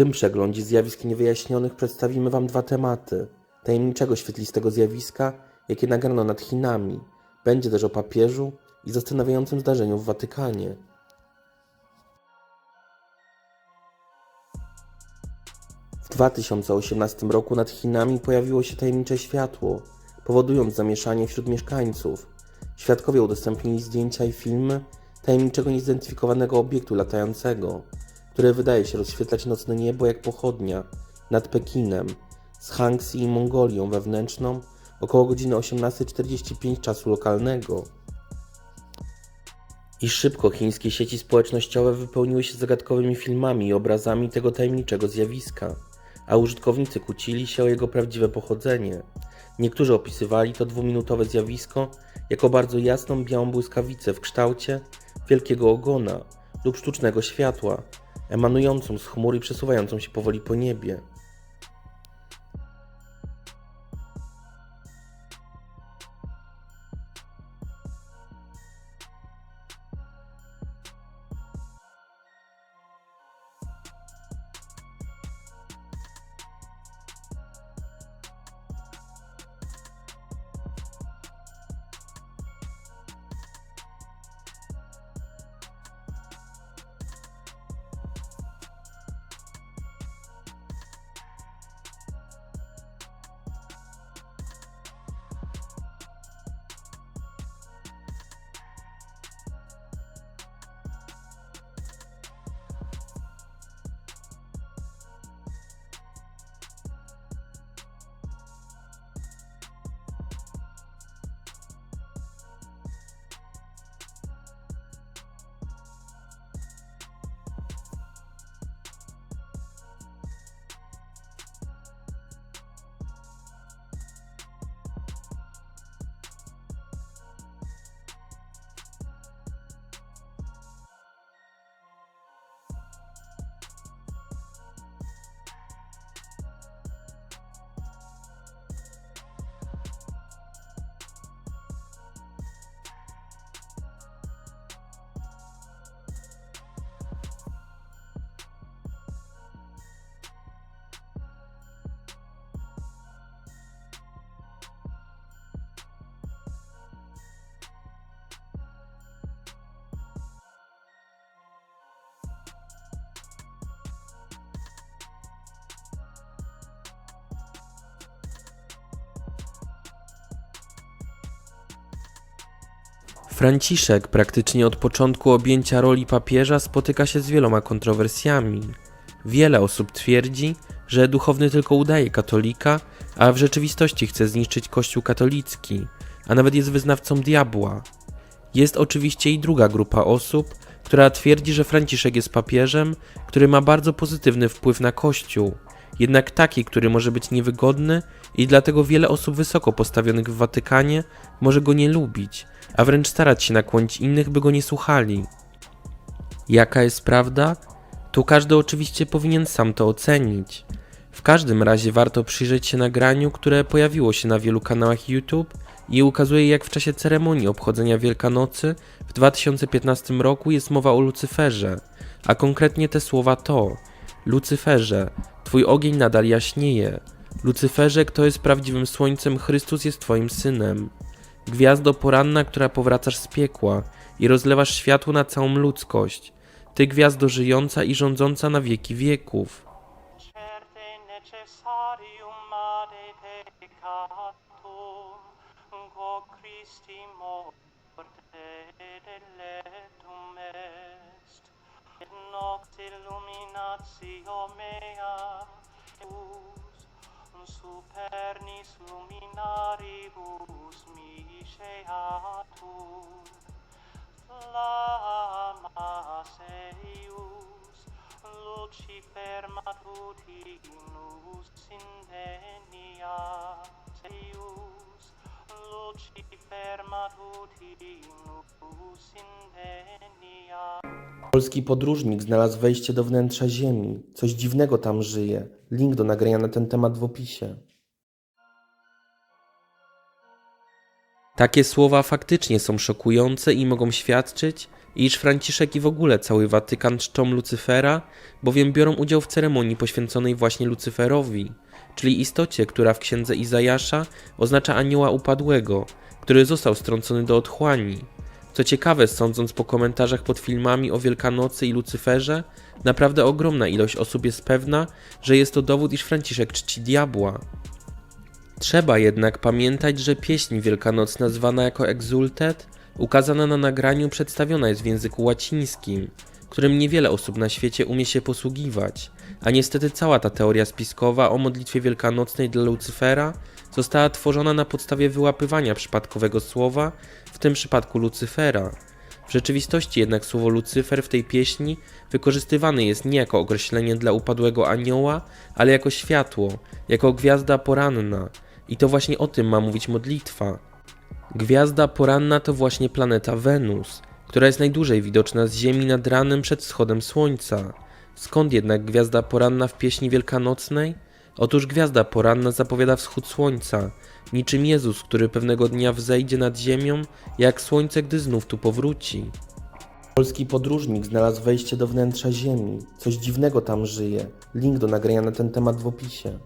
tym przeglądzie zjawisk niewyjaśnionych przedstawimy Wam dwa tematy. Tajemniczego świetlistego zjawiska, jakie nagrano nad Chinami. Będzie też o papieżu i zastanawiającym zdarzeniu w Watykanie. W 2018 roku nad Chinami pojawiło się tajemnicze światło, powodując zamieszanie wśród mieszkańców. Świadkowie udostępnili zdjęcia i filmy tajemniczego niezidentyfikowanego obiektu latającego, które wydaje się rozświetlać nocne niebo jak pochodnia nad Pekinem, z Hangzhou i Mongolią wewnętrzną około godziny 18.45 czasu lokalnego. I szybko chińskie sieci społecznościowe wypełniły się zagadkowymi filmami i obrazami tego tajemniczego zjawiska, a użytkownicy kłócili się o jego prawdziwe pochodzenie. Niektórzy opisywali to dwuminutowe zjawisko jako bardzo jasną białą błyskawicę w kształcie wielkiego ogona lub sztucznego światła, emanującą z chmur i przesuwającą się powoli po niebie. Franciszek praktycznie od początku objęcia roli papieża spotyka się z wieloma kontrowersjami. Wiele osób twierdzi, że duchowny tylko udaje katolika, a w rzeczywistości chce zniszczyć Kościół katolicki, a nawet jest wyznawcą diabła. Jest oczywiście i druga grupa osób, która twierdzi, że Franciszek jest papieżem, który ma bardzo pozytywny wpływ na Kościół, jednak taki, który może być niewygodny i dlatego wiele osób wysoko postawionych w Watykanie może go nie lubić, a wręcz starać się nakłonić innych, by go nie słuchali. Jaka jest prawda? Tu każdy oczywiście powinien sam to ocenić. W każdym razie warto przyjrzeć się nagraniu, które pojawiło się na wielu kanałach YouTube i ukazuje jak w czasie ceremonii obchodzenia Wielkanocy w 2015 roku jest mowa o Lucyferze, a konkretnie te słowa to Lucyferze, twój ogień nadal jaśnieje. Lucyferze, kto jest prawdziwym słońcem, Chrystus jest twoim synem. Gwiazdo poranna, która powracasz z piekła i rozlewasz światło na całą ludzkość. Ty gwiazdo żyjąca i rządząca na wieki wieków. Christi morte nocte illuminatio mea, Deus, supernis luminaribus misceatur, flammas eius, lucifer matutinus indenia, eius, lucifer matutinus indenia, Polski podróżnik znalazł wejście do wnętrza Ziemi. Coś dziwnego tam żyje. Link do nagrania na ten temat w opisie. Takie słowa faktycznie są szokujące i mogą świadczyć, iż Franciszek i w ogóle cały Watykan czczą Lucyfera, bowiem biorą udział w ceremonii poświęconej właśnie Lucyferowi, czyli istocie, która w księdze Izajasza oznacza anioła upadłego, który został strącony do otchłani. Co ciekawe, sądząc po komentarzach pod filmami o Wielkanocy i Lucyferze, naprawdę ogromna ilość osób jest pewna, że jest to dowód, iż Franciszek czci diabła. Trzeba jednak pamiętać, że pieśń wielkanocna zwana jako Exultet, ukazana na nagraniu, przedstawiona jest w języku łacińskim, którym niewiele osób na świecie umie się posługiwać, a niestety cała ta teoria spiskowa o modlitwie wielkanocnej dla Lucyfera została tworzona na podstawie wyłapywania przypadkowego słowa, w tym przypadku Lucyfera. W rzeczywistości jednak słowo Lucyfer w tej pieśni wykorzystywane jest nie jako określenie dla upadłego anioła, ale jako światło, jako gwiazda poranna. I to właśnie o tym ma mówić modlitwa. Gwiazda poranna to właśnie planeta Wenus, która jest najdłużej widoczna z Ziemi nad ranem przed wschodem Słońca. Skąd jednak gwiazda poranna w pieśni wielkanocnej? Otóż gwiazda poranna zapowiada wschód słońca, niczym Jezus, który pewnego dnia wzejdzie nad ziemią, jak słońce, gdy znów tu powróci. Polski podróżnik znalazł wejście do wnętrza Ziemi. Coś dziwnego tam żyje. Link do nagrania na ten temat w opisie.